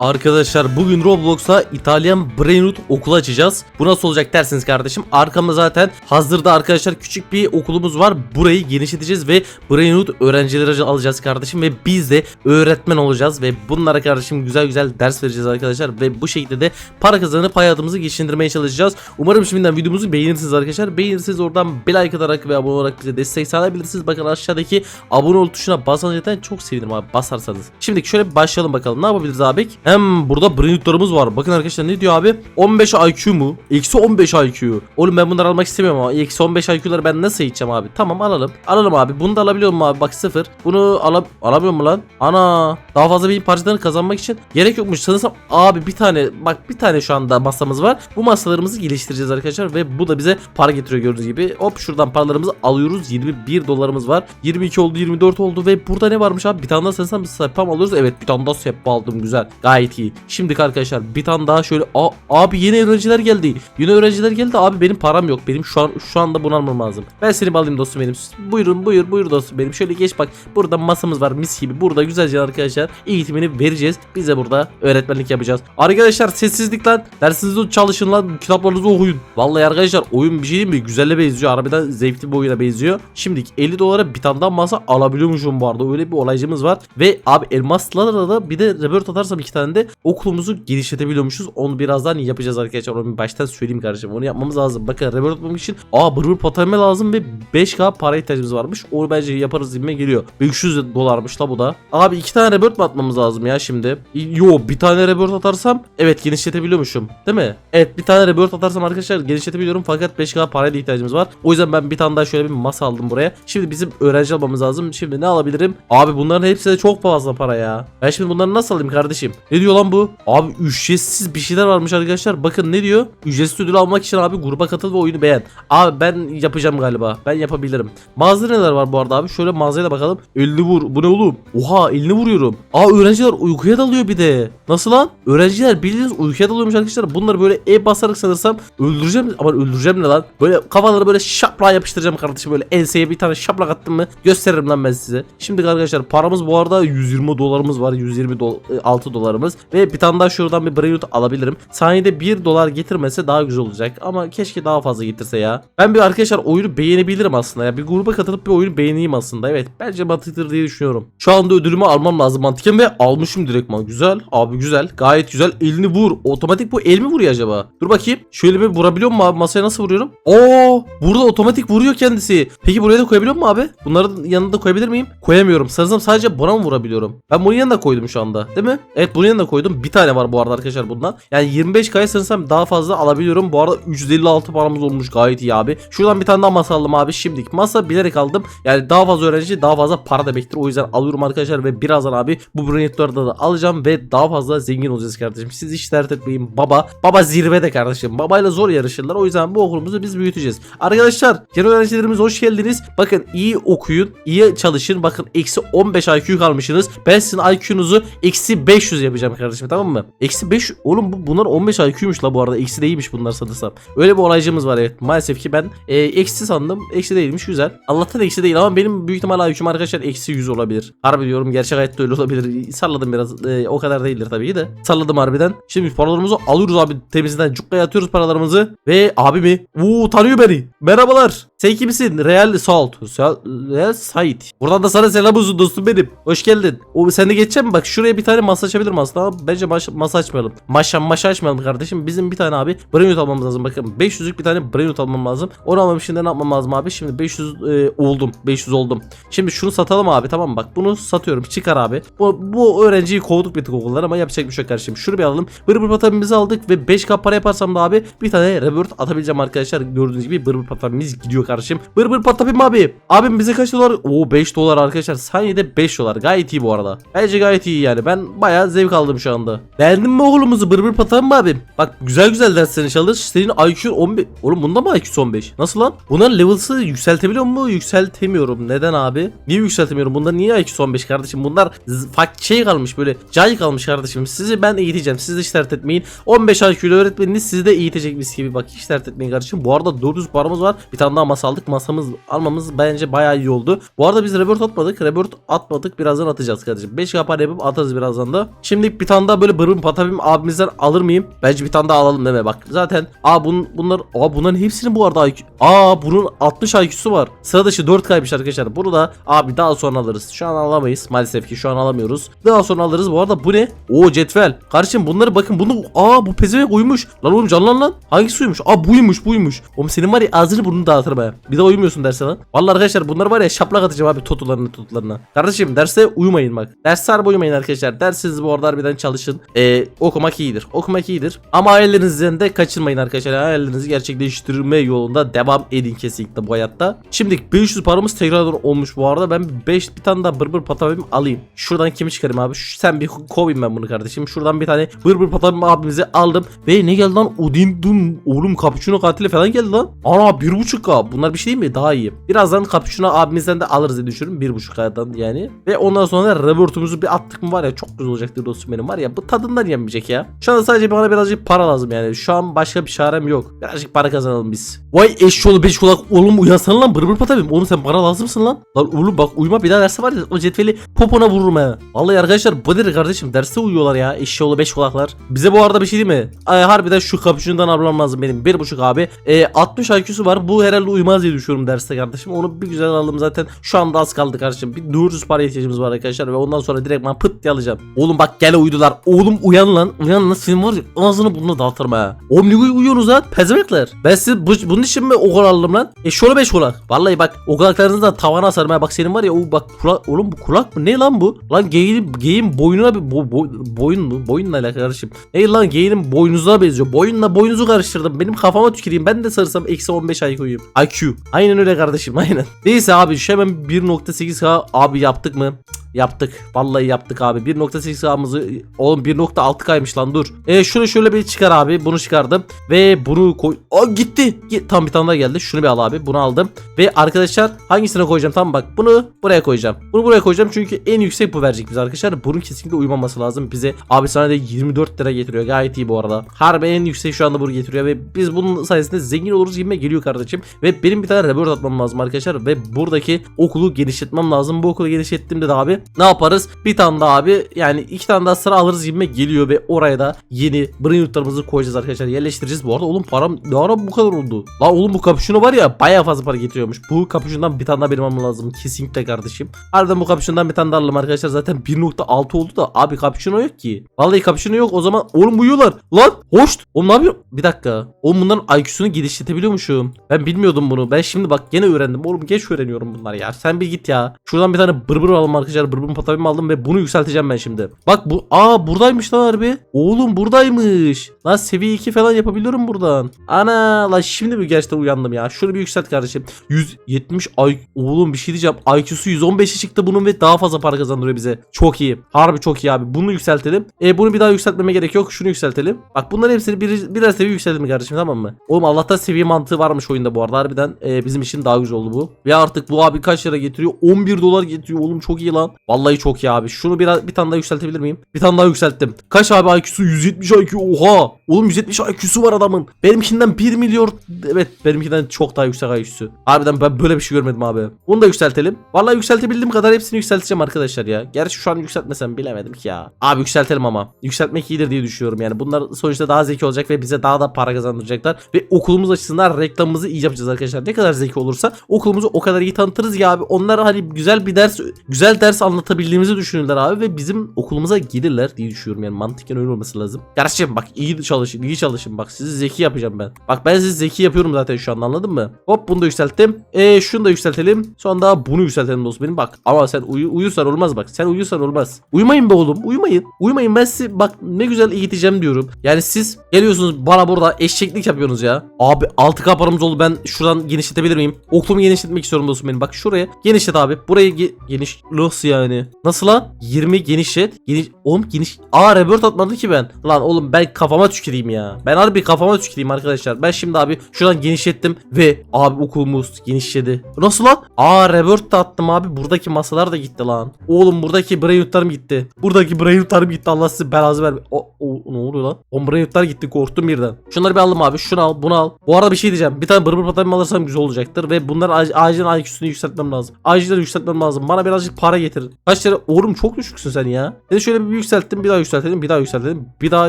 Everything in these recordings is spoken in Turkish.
Arkadaşlar bugün Roblox'a İtalyan Brainroot okulu açacağız. Bu nasıl olacak dersiniz kardeşim. Arkamda zaten hazırda arkadaşlar küçük bir okulumuz var. Burayı genişleteceğiz ve Brainroot öğrencileri alacağız kardeşim. Ve biz de öğretmen olacağız. Ve bunlara kardeşim güzel güzel ders vereceğiz arkadaşlar. Ve bu şekilde de para kazanıp hayatımızı geçindirmeye çalışacağız. Umarım şimdiden videomuzu beğenirsiniz arkadaşlar. Beğenirseniz oradan bir like atarak ve abone olarak bize destek sağlayabilirsiniz. Bakın aşağıdaki abone ol tuşuna basarsanız zaten çok sevinirim abi basarsanız. Şimdi şöyle başlayalım bakalım. Ne yapabiliriz abi? Hem burada Brainroot'larımız var. Bakın arkadaşlar ne diyor abi? 15 IQ mu? Eksi 15 IQ. Oğlum ben bunları almak istemiyorum ama eksi 15 IQ'ları ben nasıl içeceğim abi? Tamam alalım. Alalım abi. Bunu da alabiliyor mu abi? Bak sıfır. Bunu ala alamıyor mu lan? Ana. Daha fazla bir parçalarını kazanmak için gerek yokmuş. Sanırsam abi bir tane bak bir tane şu anda masamız var. Bu masalarımızı geliştireceğiz arkadaşlar ve bu da bize para getiriyor gördüğünüz gibi. Hop şuradan paralarımızı alıyoruz. 21 dolarımız var. 22 oldu 24 oldu ve burada ne varmış abi? Bir tane daha sanırsam bir sepam alıyoruz. Evet bir tane daha seppa aldım güzel. Gayet iyi. Şimdi arkadaşlar bir tane daha şöyle A- abi yeni öğrenciler geldi. Yeni öğrenciler geldi abi benim param yok. Benim şu an şu anda bunu almam lazım. Ben seni alayım dostum benim. Buyurun buyur buyur dostum benim. Şöyle geç bak. Burada masamız var mis gibi. Burada güzelce arkadaşlar eğitimini vereceğiz. Biz de burada öğretmenlik yapacağız. Arkadaşlar sessizlik lan. Dersinizi çalışın lan. Kitaplarınızı okuyun. Vallahi arkadaşlar oyun bir şey değil mi? Güzelle benziyor. Harbiden zevkli bir oyuna benziyor. Şimdi 50 dolara bir tane daha masa alabiliyormuşum bu arada. Öyle bir olaycımız var. Ve abi elmaslarla da bir de rebirth atarsam iki tane de okulumuzu genişletebiliyormuşuz. Onu birazdan yapacağız arkadaşlar. Onu baştan söyleyeyim kardeşim. Onu yapmamız lazım. Bakın rebirth atmak için aa bırbır patamel lazım ve 5k para ihtiyacımız varmış. Onu bence yaparız gibi geliyor. 500 dolarmış la bu da. Abi iki tane rebirth mi atmamız lazım ya şimdi? Yo bir tane rebirth atarsam evet genişletebiliyormuşum. Değil mi? Evet bir tane rebirth atarsam arkadaşlar genişletebiliyorum fakat 5k paraya da ihtiyacımız var. O yüzden ben bir tane daha şöyle bir masa aldım buraya. Şimdi bizim öğrenci almamız lazım. Şimdi ne alabilirim? Abi bunların hepsi de çok fazla para ya. Ben şimdi bunları nasıl alayım kardeşim? Ne diyor lan bu? Abi ücretsiz bir şeyler varmış arkadaşlar. Bakın ne diyor? Ücretsiz ödül almak için abi gruba katıl ve oyunu beğen. Abi ben yapacağım galiba. Ben yapabilirim. Mağazada neler var bu arada abi? Şöyle mağazaya da bakalım. Elini vur. Bu ne oğlum? Oha elini vuruyorum. Aa öğrenciler uykuya dalıyor bir de. Nasıl lan? Öğrenciler bildiğiniz uykuya dalıyormuş arkadaşlar. Bunları böyle e basarak sanırsam öldüreceğim. Ama öldüreceğim ne lan? Böyle kafaları böyle şapla yapıştıracağım kardeşim. Böyle enseye bir tane şaplak attım mı gösteririm lan ben size. Şimdi arkadaşlar paramız bu arada 120 dolarımız var. 126 dolarımız. Ve bir tane daha şuradan bir Brainroot alabilirim. Saniyede 1 dolar getirmese daha güzel olacak. Ama keşke daha fazla getirse ya. Ben bir arkadaşlar oyunu beğenebilirim aslında ya. Bir gruba katılıp bir oyunu beğeneyim aslında. Evet bence mantıklıdır diye düşünüyorum. Şu anda ödülümü almam lazım mantıken ve almışım direktman. Güzel abi güzel. Gayet güzel. Elini vur. Otomatik bu el mi vuruyor acaba? Dur bakayım. Şöyle bir vurabiliyor mu abi? Masaya nasıl vuruyorum? Oo, burada otomatik vuruyor kendisi. Peki buraya da koyabiliyor mu abi? Bunların yanına da koyabilir miyim? Koyamıyorum. Sanırsam sadece buna mı vurabiliyorum? Ben bunun yanına koydum şu anda. Değil mi? Evet bunun yanına koydum. Bir tane var bu arada arkadaşlar bundan. Yani 25K'ya sanırsam daha fazla alabiliyorum. Bu arada 356 paramız olmuş gayet iyi abi. Şuradan bir tane daha masa aldım abi. Şimdilik masa bilerek aldım. Yani daha fazla öğrenci daha fazla para da bekler. O yüzden alıyorum arkadaşlar ve birazdan abi bu Brainit'lerde da alacağım ve daha fazla zengin olacağız kardeşim. Siz hiç dert etmeyin baba. Baba zirvede kardeşim. Babayla zor yarışırlar. O yüzden bu okulumuzu biz büyüteceğiz. Arkadaşlar yeni öğrencilerimiz hoş geldiniz. Bakın iyi okuyun. iyi çalışın. Bakın eksi 15 IQ kalmışsınız. Ben sizin IQ'nuzu eksi 500 yapacağım kardeşim tamam mı? Eksi 5 oğlum bu, bunlar 15 IQ'ymuş la bu arada. Eksi değilmiş bunlar sanırsam. Öyle bir olaycımız var evet. Maalesef ki ben e, eksi sandım. Eksi değilmiş güzel. Allah'tan eksi değil ama benim büyük ihtimal IQ'm arkadaşlar eksi 100 olabilir. Harbi diyorum gerçek hayatta öyle olabilir. Salladım biraz. E, o kadar değildir tabii de. Salladım harbiden. Şimdi paralarımızı alıyoruz abi temizden. Cukkaya atıyoruz paralarımızı. Ve abi mi? Uuu tanıyor beni. Merhabalar. Sen kimsin? Real Salt. Sa- Real Sait. Buradan da sana selam olsun dostum benim. Hoş geldin. O sen de geçecek mi? Bak şuraya bir tane masa açabilirim aslında ama bence maş- masa açmayalım. Maşa maşa açmayalım kardeşim. Bizim bir tane abi Brainroot almamız lazım. Bakın 500'lük bir tane Brainroot almam lazım. Onu almam için ne yapmam lazım abi? Şimdi 500 e, oldum. 500 oldum. Şimdi şunu satalım abi tamam mı? Bak bunu satıyorum. Çıkar abi. Bu, bu öğrenciyi kovduk bir tık okullar ama yapacak bir şey yok kardeşim. Şunu bir alalım. Bırbır patamimizi aldık ve 5k para yaparsam da abi bir tane rebirth atabileceğim arkadaşlar. Gördüğünüz gibi bırbır patamimiz gidiyor kardeşim. Bırbır patapim abi. Abim bize kaç dolar? Oo 5 dolar arkadaşlar. Saniyede 5 dolar. Gayet iyi bu arada. Bence gayet iyi yani. Ben bayağı zevk aldım şu anda. Beğendin mi oğlumuzu? Bırbır patam mı abim? Bak güzel güzel derslerini çalış. Senin IQ'un 15. Oğlum bunda mı IQ'su 15? Nasıl lan? Bunların level'sı yükseltebiliyor mu? Yükseltemiyorum. Neden abi? Niye yükseltemiyorum? Bunda niye IQ'su 15 kardeşim? Bunlar fak şey kalmış böyle. Cay kalmış kardeşim. Sizi ben eğiteceğim. Siz de hiç dert etmeyin. 15 IQ'lu öğretmeniniz sizi de eğitecek mis gibi. Bak hiç dert etmeyin kardeşim. Bu arada 400 paramız var. Bir tane daha masa aldık. Masamız almamız bence bayağı iyi oldu. Bu arada biz rebirth atmadık. Rebirth atmadık. Birazdan atacağız kardeşim. 5 para yapıp atarız birazdan da. Şimdi gidip bir tane daha böyle bırım patapim abimizden alır mıyım? Bence bir tane daha alalım deme bak. Zaten aa bun, bunlar aa bunların hepsinin bu arada IQ. Aa bunun 60 IQ'su var. Sıra dışı 4 kaymış arkadaşlar. Bunu da abi daha sonra alırız. Şu an alamayız. Maalesef ki şu an alamıyoruz. Daha sonra alırız. Bu arada bu ne? Oo cetvel. Kardeşim bunları bakın bunu aa bu pezevenk uyumuş. Lan oğlum canlan lan. Hangisi uyumuş? Aa buymuş buymuş. Oğlum senin var ya ağzını burnunu dağıtırım ha. Bir de uyumuyorsun derse lan. Vallahi arkadaşlar bunlar var ya şaplak atacağım abi totularını totularına. Kardeşim derse uyumayın bak. Ders harbi uyumayın arkadaşlar. Dersiz bu arada harbiden çalışın. Ee, okumak iyidir. Okumak iyidir. Ama hayallerinizden de kaçırmayın arkadaşlar. Hayallerinizi gerçekleştirme yolunda devam edin kesinlikle bu hayatta. Şimdi 500 paramız tekrardan olmuş bu arada. Ben 5 bir tane daha bırbır patapim alayım. Şuradan kimi çıkarayım abi? Şu- Sen bir kovayım ben bunu kardeşim. Şuradan bir tane bırbır patapim abimizi aldım. Ve ne geldi lan? Odin Dun. Oğlum Capuchino katili falan geldi lan. Ana 1.5k. Bunlar bir şey değil mi? Daha iyi. Birazdan Capuchino abimizden de alırız diye düşünüyorum. 1.5k'dan yani. Ve ondan sonra Robert'umuzu bir attık mı var ya çok güzel olacaktır dostum benim var ya. Bu tadından yenmeyecek ya. Şu anda sadece bana birazcık para lazım yani. Şu an başka bir çarem yok. Birazcık para kazanalım biz. Vay eşşoğlu beş kulak. Oğlum uyansana lan bırbır patapim. Oğlum sen bana lazımsın lan. Lan oğlum bak uyuma bir daha derse var ya o cetveli popona vururum ha. Vallahi arkadaşlar bu nedir kardeşim derste uyuyorlar ya eşşoğlu beş kulaklar. Bize bu arada bir şey değil mi? Ay, harbiden şu kapüşünden ablam lazım benim. Bir buçuk abi. E, 60 IQ'su var. Bu herhalde uyumaz diye düşünüyorum derste kardeşim. Onu bir güzel alalım zaten. Şu anda az kaldı kardeşim. Bir 400 para ihtiyacımız var arkadaşlar ve ondan sonra direkt ben pıt diye alacağım. Oğlum bak gel uyudular. Oğlum uyan lan. Uyan lan senin var ya ağzını burnunu dağıtırım ha. Oğlum ne uy- uyuyorsunuz lan? Pezemekler. Ben size bu, bunun için mi okul aldım lan? E şöyle beş kulak. Vallahi bak o kulaklarınızdan tavana asarım. Bak senin var ya o bak kulak. Oğlum bu kulak mı? Ne lan bu? Lan geyin, geyin boynuna bir bo, bo- boyun mu? Boyunla alakalı kardeşim. Ne lan geyinin boynuzuna benziyor. Boyunla boynuzu karıştırdım. Benim kafama tüküreyim. Ben de sarısam eksi 15 IQ'yum. IQ. Aynen öyle kardeşim aynen. Neyse abi şu hemen 1.8K abi yaptık mı? Cık, Yaptık. Vallahi yaptık abi. 1.8K'mızı oğlum 1.6K'ymış lan dur. E şunu şöyle bir çıkar abi. Bunu çıkardım. Ve bunu koy. Aa gitti. Gi- Tam bir tane daha geldi. Şunu bir al abi. Bunu aldım. Ve arkadaşlar hangisine koyacağım? Tamam bak. Bunu buraya koyacağım. Bunu buraya koyacağım çünkü en yüksek bu verecek bize arkadaşlar. Bunun kesinlikle uymaması lazım. Bize abi sana da 24 lira getiriyor. Gayet iyi bu arada. Harbi en yüksek şu anda bunu getiriyor ve biz bunun sayesinde zengin oluruz gibi geliyor kardeşim. Ve benim bir tane reward atmam lazım arkadaşlar ve buradaki okulu genişletmem lazım. Bu okulu genişlettiğimde de abi ne yaparız? Bir tane daha abi yani iki tane daha sıra alırız gibi geliyor ve oraya da yeni brain koyacağız arkadaşlar. Yerleştireceğiz. Bu arada oğlum param ne ara bu kadar oldu? La oğlum bu kapüşunu var ya bayağı fazla para getiriyormuş. Bu kapüşundan bir tane daha benim almam lazım. Kesinlikle kardeşim. Harbiden bu kapüşundan bir tane daha alalım arkadaşlar. Zaten 1.6 oldu da abi kapüşunu yok ki. Vallahi kapüşunu yok. O zaman oğlum uyuyorlar. Lan hoş. Oğlum ne yapıyor? Bir dakika. Oğlum bunların IQ'sunu geliştirebiliyormuşum. Ben bilmiyordum bunu. Ben şimdi bak gene öğrendim. Oğlum geç öğreniyorum bunlar ya. Sen bir git ya. Şuradan bir tane bırbır alalım arkadaşlar. Bırbır patavim aldım ve bunu yükselteceğim ben şimdi. Bak bu aa buradaymış lan harbi. Oğlum buradaymış. Lan seviye 2 falan yapabiliyorum buradan. Ana lan şimdi bir gerçekten uyandım ya. Şunu bir yükselt kardeşim. 170 ay oğlum bir şey diyeceğim. IQ'su 115'e çıktı bunun ve daha fazla para kazandırıyor bize. Çok iyi. Harbi çok iyi abi. Bunu yükseltelim. E bunu bir daha yükseltmeme gerek yok. Şunu yükseltelim. Bak bunların hepsini bir, birer seviye yükseltelim kardeşim tamam mı? Oğlum Allah'tan seviye mantığı varmış oyunda bu arada. Harbiden e, bizim için daha güzel oldu bu. Ve artık bu abi kaç lira getiriyor? 11 dolar getiriyor oğlum çok iyi lan. Vallahi çok iyi abi. Şunu biraz bir tane daha yükseltebilir miyim? Bir tane daha yükselttim. Kaç abi IQ'su? 170 IQ. Oha. Oğlum 170 IQ'su var adamın. Benimkinden 1 milyon. Evet benimkinden çok daha yüksek IQ'su. Harbiden ben böyle bir şey görmedim abi. Bunu da yükseltelim. Vallahi yükseltebildiğim kadar hepsini yükselteceğim arkadaşlar ya. Gerçi şu an yükseltmesem bilemedim ki ya. Abi yükseltelim ama. Yükseltmek iyidir diye düşünüyorum yani. Bunlar sonuçta daha zeki olacak ve bize daha da para kazandıracaklar. Ve okulumuz açısından reklamımızı iyi yapacağız arkadaşlar. Ne kadar zeki olursa okulumuzu o kadar iyi tanıtırız ya abi. Onlar hani güzel bir ders güzel ders anlatabildiğimizi düşünürler abi ve bizim okulumuza gelirler diye düşünüyorum yani mantıken öyle olması lazım. Kardeşim bak iyi çalışın iyi çalışın bak sizi zeki yapacağım ben. Bak ben sizi zeki yapıyorum zaten şu an anladın mı? Hop bunu da yükselttim. E şunu da yükseltelim. Sonra da bunu yükseltelim dostum benim bak. Ama sen uyu, uyursan olmaz bak. Sen uyursan olmaz. Uyumayın be oğlum uyumayın. Uyumayın ben sizi bak ne güzel eğiteceğim diyorum. Yani siz geliyorsunuz bana burada eşeklik yapıyorsunuz ya. Abi 6K paramız oldu ben şuradan genişletebilir miyim? Okulumu genişletmek istiyorum dostum benim. Bak şuraya genişlet abi. Burayı ge- geniş nasıl yani? Nasıl lan? 20 genişlet. Geniş oğlum geniş. Aa revert atmadı ki ben. Lan oğlum ben kafama tüküreyim ya. Ben harbi kafama tüküreyim arkadaşlar. Ben şimdi abi şuradan genişlettim ve abi okulumuz genişledi. Nasıl lan? Aa revert de attım abi. Buradaki masalar da gitti lan. Oğlum buradaki brainutlarım gitti. Buradaki brainutlarım gitti. Allah size belanızı ver. O, o, ne oluyor lan? O brainutlar gitti. Korktum birden. Şunları bir alalım abi. Şunu al, bunu al. Bu arada bir şey diyeceğim. Bir tane bırbır patamı alırsam güzel olacaktır ve bunların ac- acilen IQ'sunu yükseltmem lazım. Acilen yükseltmem lazım. Bana birazcık para getir. Kaç lira? Oğlum çok düşüksün sen ya. Seni şöyle bir yükselttim bir daha yükseltelim bir daha yükseltelim bir daha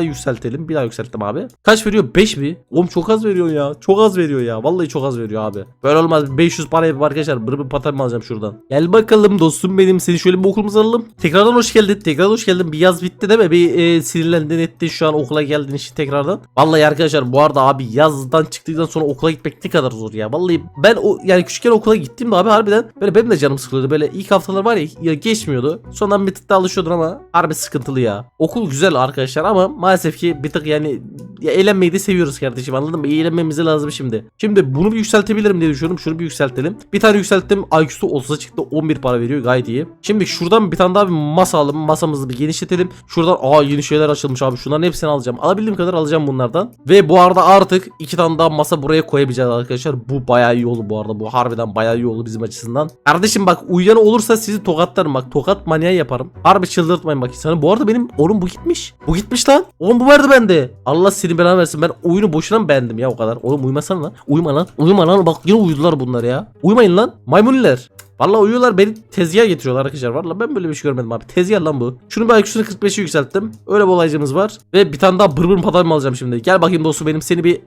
yükseltelim bir daha yükselttim abi. Kaç veriyor? 5 mi? Oğlum çok az veriyor ya. Çok az veriyor ya. Vallahi çok az veriyor abi. Böyle olmaz. 500 para yapıp arkadaşlar. Bırı bir patam alacağım şuradan. Gel bakalım dostum benim. Seni şöyle bir okulumuza alalım. Tekrardan hoş geldin. Tekrardan hoş geldin. Bir yaz bitti değil mi? Bir e, sinirlendin ettin şu an okula geldin işte tekrardan. Vallahi arkadaşlar bu arada abi yazdan çıktıktan sonra okula gitmek ne kadar zor ya. Vallahi ben o yani küçükken okula gittim de abi harbiden böyle benim de canım sıkılıyordu. Böyle ilk haftalar var ya, ya geçmiyordu. Sonradan bir tık daha alışıyordun ama harbi sıkıntılı ya. Okul güzel arkadaşlar ama maalesef ki bir tık yani ya eğlenmeyi de seviyoruz kardeşim anladın mı? Eğlenmemiz lazım şimdi. Şimdi bunu bir yükseltebilirim diye düşünüyorum. Şunu bir yükseltelim. Bir tane yükselttim. IQ'su 30'a çıktı. 11 para veriyor. Gayet iyi. Şimdi şuradan bir tane daha bir masa alalım. Masamızı bir genişletelim. Şuradan aa yeni şeyler açılmış abi. Şunların hepsini alacağım. Alabildiğim kadar alacağım bunlardan. Ve bu arada artık iki tane daha masa buraya koyabileceğiz arkadaşlar. Bu bayağı iyi oldu bu arada. Bu harbiden bayağı iyi oldu bizim açısından. Kardeşim bak uyuyan olursa sizi tokatlarım bak. Tokat manyağı yaparım. Harbi çıldırtmayın bak insanı. Bu arada benim oğlum bu gitmiş. Bu gitmiş lan. Oğlum bu vardı bende. Allah seni belanı versin. Ben oyunu boşuna mı beğendim ya o kadar. Oğlum uyumasana lan. Uyuma lan. Uyuma lan. Bak yine uyudular bunlar ya. Uyumayın lan. Maymuniler. Valla uyuyorlar beni tezgaha getiriyorlar arkadaşlar. Valla ben böyle bir şey görmedim abi. Tezgah lan bu. Şunu bir IQ'sunu 45'e yükselttim. Öyle bir olaycımız var. Ve bir tane daha bırbır patam alacağım şimdi. Gel bakayım dostum benim seni bir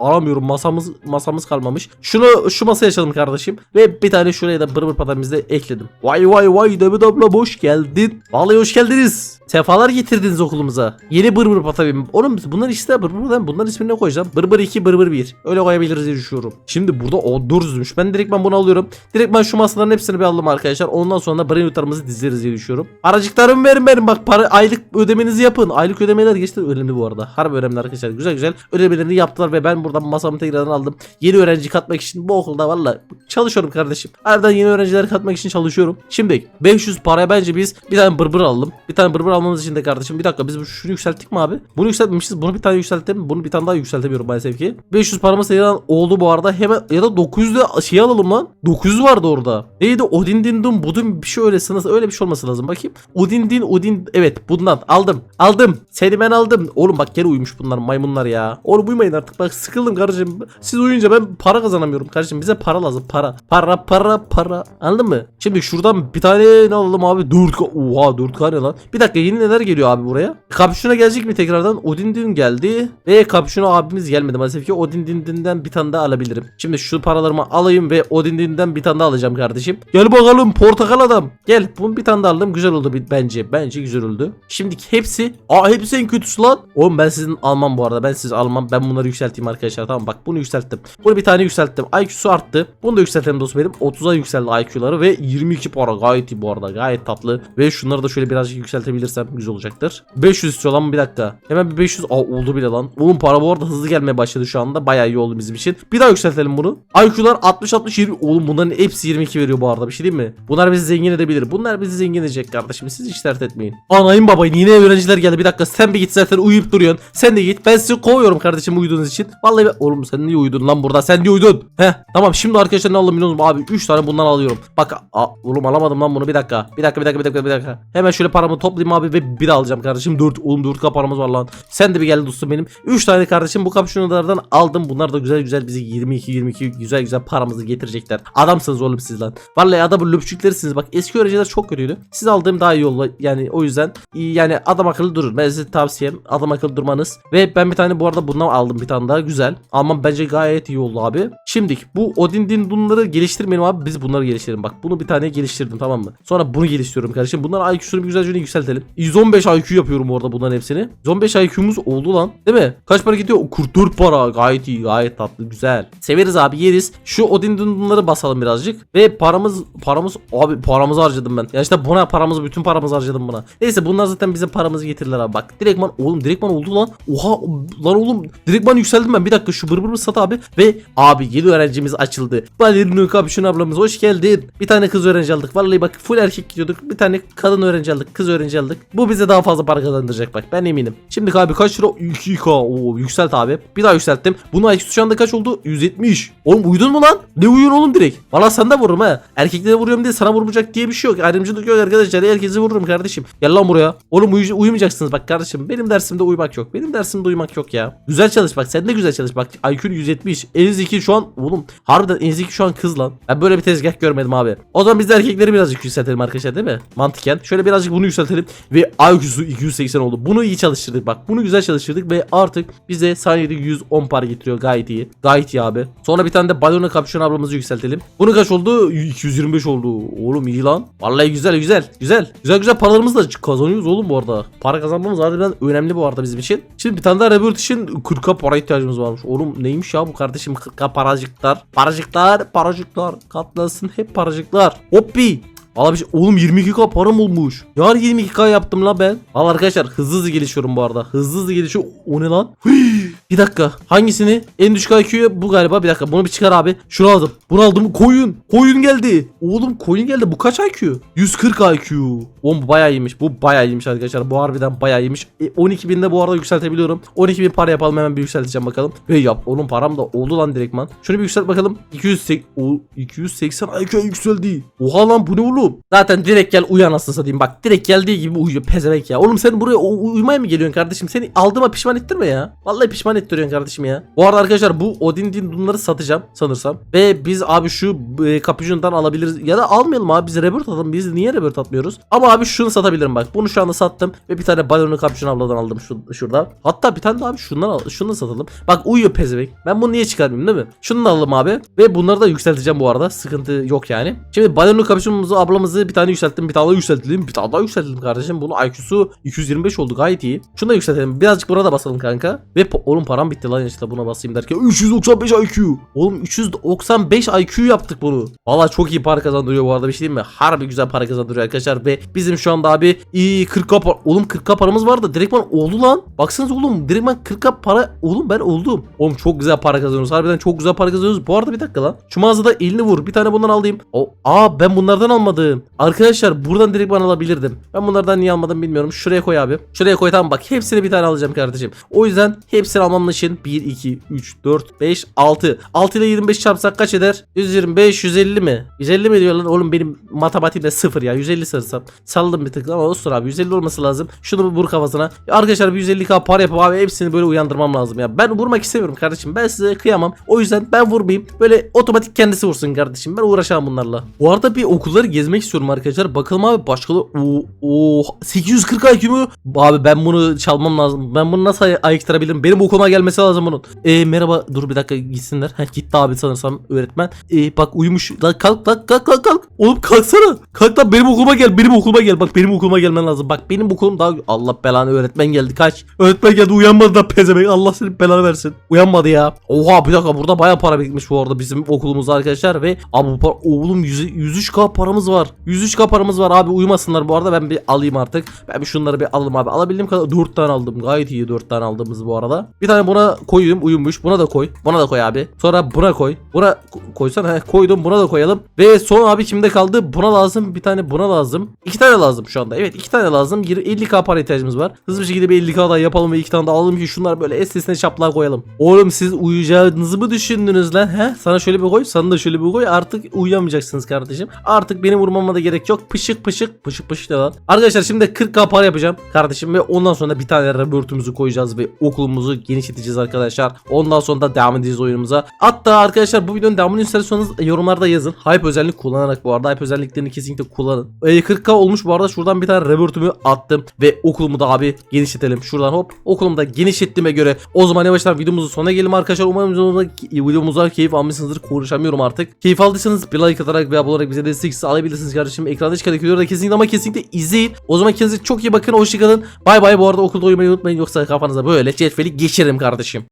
aramıyorum. Masamız masamız kalmamış. Şunu şu masaya açalım kardeşim. Ve bir tane şuraya da bırbır patamızı da ekledim. Vay vay vay Demet abla hoş geldin. Vallahi hoş geldiniz. Sefalar getirdiniz okulumuza. Yeni bırbır patabim. Oğlum bunlar işte bırbır patam. Bunların ismini ne koyacağım? Bırbır 2, bırbır 1. Öyle koyabiliriz diye düşünüyorum. Şimdi burada o düzmüş. Ben direkt ben bunu alıyorum. Direkt ben şu masaların hepsini bir aldım arkadaşlar. Ondan sonra brain yutarımızı dizeriz diye düşünüyorum. Aracıklarımı verin benim bak para aylık ödemenizi yapın. Aylık ödemeler geçti önemli bu arada. Harbi önemli arkadaşlar. Güzel güzel ödemelerini yaptılar ve ben buradan masamı tekrardan aldım. Yeni öğrenci katmak için bu okulda valla çalışıyorum kardeşim. Harbiden yeni öğrencileri katmak için çalışıyorum. Şimdi 500 paraya bence biz bir tane bırbır alalım. Bir tane bırbır almamız için de kardeşim bir dakika biz şunu yükselttik mi abi? Bunu yükseltmemişiz. Bunu bir tane yükselttim. Bunu bir tane daha yükseltemiyorum maalesef ki. 500 paramız tekrardan oldu bu arada. Hemen ya da 900 de şey alalım lan. 900 vardı orada. Neydi? Odin din dum budun bir şey öylesi nasıl öyle bir şey olması lazım. Bakayım. Odin din Odin evet bundan aldım. Aldım. Seni ben aldım. Oğlum bak gene uyumuş bunlar maymunlar ya. Oğlum uyumayın artık bak sıkıldım kardeşim. Siz uyuyunca ben para kazanamıyorum kardeşim. Bize para lazım para. Para para para. Anladın mı? Şimdi şuradan bir tane ne alalım abi? 4 Oha 4 ne lan? Bir dakika yeni neler geliyor abi buraya? Kapüşuna gelecek mi tekrardan? Odin din geldi. Ve kapüşuna abimiz gelmedi maalesef ki. Odin dindinden bir tane daha alabilirim. Şimdi şu paralarımı alayım ve Odin dinden bir tane daha alacağım kardeşim. Gel bakalım portakal adam. Gel bunu bir tane daha aldım. Güzel oldu bence. Bence güzel oldu. Şimdi hepsi. Aa hepsi en kötüsü lan. Oğlum ben sizin almam bu arada. Ben siz almam. Ben bunları yükselteyim arkadaşlar. Tamam bak bunu yükselttim. Bunu bir tane yükselttim. IQ'su arttı. Bunu da yükseltelim dostum benim. 30'a yükseldi IQ'ları ve 22 para. Gayet iyi bu arada. Gayet tatlı. Ve şunları da şöyle birazcık yükseltebilirsem güzel olacaktır. 500 istiyor lan bir dakika. Hemen bir 500. Aa oldu bile lan. Oğlum para bu arada hızlı gelmeye başladı şu anda. Bayağı iyi oldu bizim için. Bir daha yükseltelim bunu. IQ'lar 60 60 20. Oğlum bunların hepsi 22 veriyor bu arada. Bir şey değil mi? Bunlar bizi zengin edebilir. Bunlar bizi zengin edecek kardeşim. Siz hiç dert etmeyin. Anayım babayım yine öğrenciler geldi. Bir dakika sen bir git zaten uyuyup duruyorsun. Sen de git. Ben sizi kovuyorum kardeşim uyuduğunuz için. Vallahi ben... Oğlum sen niye uyudun lan burada? Sen niye uyudun? Heh tamam şimdi arkadaşlar ne alalım biliyor? Abi 3 tane bundan alıyorum. Bak a, oğlum alamadım lan bunu bir dakika. Bir dakika bir dakika bir dakika bir dakika. Hemen şöyle paramı toplayayım abi ve bir alacağım kardeşim. 4 oğlum 4 paramız var lan. Sen de bir gel dostum benim. 3 tane kardeşim bu kapşonlardan aldım. Bunlar da güzel güzel bizi 22 22 güzel güzel paramızı getirecekler. Adamsınız oğlum siz lan. Vallahi adamın löpçüklerisiniz. Bak eski öğrenciler çok kötüydü. Siz aldığım daha iyi oldu. Yani o yüzden yani adam akıllı durur. Ben size tavsiyem adam akıllı durmanız. Ve ben bir tane bu arada bundan aldım bir tane daha güzel. Almam bence gayet iyi oldu abi. Şimdi bu Odin din bunları geliştirmeyelim abi. Biz bunları geliştirelim. Bak bunu bir tane geliştirdim tamam mı? Sonra bunu geliştiriyorum kardeşim. Bunların IQ'sunu bir güzelce yükseltelim. 115 IQ yapıyorum orada bunların hepsini. 115 IQ'muz oldu lan. Değil mi? Kaç para gidiyor? 44 para. Gayet iyi. Gayet tatlı. Güzel. Severiz abi yeriz. Şu Odin din bunları basalım birazcık. Ve paramız paramız abi paramızı harcadım ben. Ya işte buna paramızı bütün paramızı harcadım buna. Neyse bunlar zaten bize paramızı getirirler abi. Bak direktman oğlum direktman oldu lan. Oha lan oğlum direktman yükseldim ben. Bir dakika şu bırbırı sat abi. Ve abi yeni öğrencimiz açıldı. Balerino kapşon ablamız hoş geldin. Bir tane kız öğrenci aldık. Vallahi bak full erkek gidiyorduk. Bir tane kadın öğrenci aldık. Kız öğrenci aldık. Bu bize daha fazla para kazandıracak bak ben eminim. Şimdi abi kaç lira? 2k. Oo yükselt abi. Bir daha yükselttim. Bunun IQ şu anda kaç oldu? 170. Oğlum uyudun mu lan? Ne uyuyorsun oğlum direkt? Valla sen de vururum ha. Erkeklere vuruyorum diye sana vurmayacak diye bir şey yok. Ayrımcılık yok arkadaşlar. Herkese vururum kardeşim. Gel lan buraya. Oğlum uyu- uyumayacaksınız bak kardeşim. Benim dersimde uyumak yok. Benim dersimde uyumak yok ya. Güzel çalış bak. Sen de güzel çalış bak. IQ'un 170. Enziki şu an oğlum harbiden Enziki şu an kız lan. Ben böyle bir tezgah görmedim abi. O zaman biz de erkekleri birazcık yükseltelim arkadaşlar değil mi? Mantıken. Şöyle birazcık bunu yükseltelim ve IQ'su 280 oldu. Bunu iyi çalıştırdık bak. Bunu güzel çalıştırdık ve artık bize saniyede 110 para getiriyor. Gayet iyi. Gayet iyi abi. Sonra bir tane de balona kapşon ablamızı yükseltelim. Bunu kaç oldu? 225 oldu. Oğlum iyi lan. Vallahi güzel güzel. Güzel. Güzel güzel paralarımız da kazanıyoruz oğlum bu arada. Para kazanmamız harbiden önemli bu arada bizim için. Şimdi bir tane daha Rebirth için 40'a para ihtiyacımız varmış. Oğlum neymiş ya bu kardeşim 40'a paracıklar. Paracıklar, paracıklar. Katlasın hep paracıklar. Hoppi. Valla bir şey, oğlum 22k param olmuş. Yar 22k yaptım la ben. Valla arkadaşlar hızlı hızlı gelişiyorum bu arada. Hızlı hızlı gelişiyor. O ne lan? Hıy! Bir dakika. Hangisini? En düşük IQ'yu bu galiba. Bir dakika. Bunu bir çıkar abi. Şunu aldım. Bunu aldım. Koyun. Koyun geldi. Oğlum koyun geldi. Bu kaç IQ? 140 IQ. Oğlum bu bayağı iyiymiş. Bu bayağı iyiymiş arkadaşlar. Bu harbiden bayağı iyiymiş. E, 12.000 de bu arada yükseltebiliyorum. 12.000 para yapalım hemen bir yükselteceğim bakalım. Ve yap. Onun param da oldu lan direktman. Şunu bir yükselt bakalım. 280 o 280 IQ yükseldi. Oha lan bu ne oğlum? Zaten direkt gel uyan anasını satayım. Bak direkt geldiği gibi uyuyor pezevenk ya. Oğlum sen buraya uyumaya mı geliyorsun kardeşim? Seni aldığıma pişman ettirme ya. Vallahi pişman ettiriyorsun kardeşim ya. Bu arada arkadaşlar bu Odin din bunları satacağım sanırsam. Ve biz abi şu e, Capuchin'dan alabiliriz. Ya da almayalım abi biz Rebirth atalım. Biz niye Rebirth atmıyoruz? Ama abi şunu satabilirim bak. Bunu şu anda sattım. Ve bir tane balonu Capuchin abladan aldım şu, şurada. Hatta bir tane de abi şundan al. Şunu da satalım. Bak uyuyor pezevenk. Ben bunu niye çıkarmayayım değil mi? Şunu da alalım abi. Ve bunları da yükselteceğim bu arada. Sıkıntı yok yani. Şimdi balonu Capuchin'umuzu ablamızı bir tane yükselttim. Bir tane daha yükseltelim. Bir tane daha yükseltelim kardeşim. Bunun IQ'su 225 oldu gayet iyi. Şunu da yükseltelim. Birazcık burada basalım kanka. Ve po- param bitti lan işte buna basayım derken 395 IQ. Oğlum 395 IQ yaptık bunu. Valla çok iyi para kazandırıyor bu arada bir şey diyeyim mi? Harbi güzel para kazandırıyor arkadaşlar ve bizim şu anda abi iyi 40k para. Oğlum 40k paramız vardı. Direktman oldu lan. Baksanıza oğlum direktman 40k para. Oğlum ben oldum. Oğlum çok güzel para kazanıyoruz. Harbiden çok güzel para kazanıyoruz. Bu arada bir dakika lan. Şu mağazada elini vur. Bir tane bundan alayım. O, aa ben bunlardan almadım. Arkadaşlar buradan direktman alabilirdim. Ben bunlardan niye almadım bilmiyorum. Şuraya koy abi. Şuraya koy tamam bak. Hepsini bir tane alacağım kardeşim. O yüzden hepsini almam için 1, 2, 3, 4, 5, 6. 6 ile 25 çarpsak kaç eder? 125, 150 mi? 150 mi diyor lan? Oğlum benim matematiğimde sıfır ya. 150 sarısam. Salladım bir tık ama olsun abi. 150 olması lazım. Şunu bir vur kafasına. Arkadaşlar bir 150k para yapıp abi hepsini böyle uyandırmam lazım ya. Ben vurmak istemiyorum kardeşim. Ben size kıyamam. O yüzden ben vurmayayım. Böyle otomatik kendisi vursun kardeşim. Ben uğraşamam bunlarla. Bu arada bir okulları gezmek istiyorum arkadaşlar. Bakalım abi başkaları. Oo, oo 840 IQ mu? Abi ben bunu çalmam lazım. Ben bunu nasıl ay- ayıktırabilirim? Benim okuluma gelmesi lazım bunun. E, merhaba dur bir dakika gitsinler. Heh, gitti abi sanırsam öğretmen. E, bak uyumuş. Lan kalk lan kalk kalk kalk. Oğlum kalksana. Kalk lan benim okuluma gel. Benim okuluma gel. Bak benim okuluma gelmen lazım. Bak benim okulum daha Allah belanı öğretmen geldi kaç. Öğretmen geldi uyanmadı da pezevenk. Allah senin belanı versin. Uyanmadı ya. Oha bir dakika burada baya para birikmiş bu arada bizim okulumuzda arkadaşlar ve abi bu para, oğlum 100, 103k paramız var. 103k paramız var abi uyumasınlar bu arada ben bir alayım artık. Ben bir şunları bir alayım abi. Alabildiğim kadar 4 tane aldım. Gayet iyi 4 tane aldığımız bu arada. Bir tane buna koyayım uyumuş. Buna da koy. Buna da koy abi. Sonra buna koy. Buna ko- koysana. He, koydum. Buna da koyalım. Ve son abi kimde kaldı? Buna lazım. Bir tane buna lazım. İki tane lazım şu anda. Evet iki tane lazım. Yirmi- 50k para ihtiyacımız var. Hızlı bir şekilde bir 50k daha yapalım ve iki tane daha alalım ki şunlar böyle estesine çaplığa koyalım. Oğlum siz uyuyacağınızı mı düşündünüz lan? He? Sana şöyle bir koy. Sana da şöyle bir koy. Artık uyuyamayacaksınız kardeşim. Artık benim vurmama da gerek yok. Pışık pışık. Pışık pışık ne lan? Arkadaşlar şimdi 40k para yapacağım kardeşim ve ondan sonra bir tane rebirth'ümüzü koyacağız ve okulumuzu genişleteceğiz arkadaşlar. Ondan sonra da devam edeceğiz oyunumuza. Hatta arkadaşlar bu videonun devamını isterseniz yorumlarda yazın. Hype özellik kullanarak bu arada hype özelliklerini kesinlikle kullanın. E, 40k olmuş bu arada şuradan bir tane rebirth'ümü attım ve okulumu da abi genişletelim. Şuradan hop okulumu da genişlettiğime göre o zaman yavaştan videomuzun sonuna gelelim arkadaşlar. Umarım videomuzda, videomuzda keyif almışsınızdır. Konuşamıyorum artık. Keyif aldıysanız bir like atarak ve abone olarak bize destek alabilirsiniz kardeşim. Ekranda çıkan videoları da kesinlikle ama kesinlikle izleyin. O zaman kendinize çok iyi bakın. Hoşçakalın. Bay bay bu arada okulda uyumayı unutmayın yoksa kafanıza böyle cetveli geçiririm kardeşim.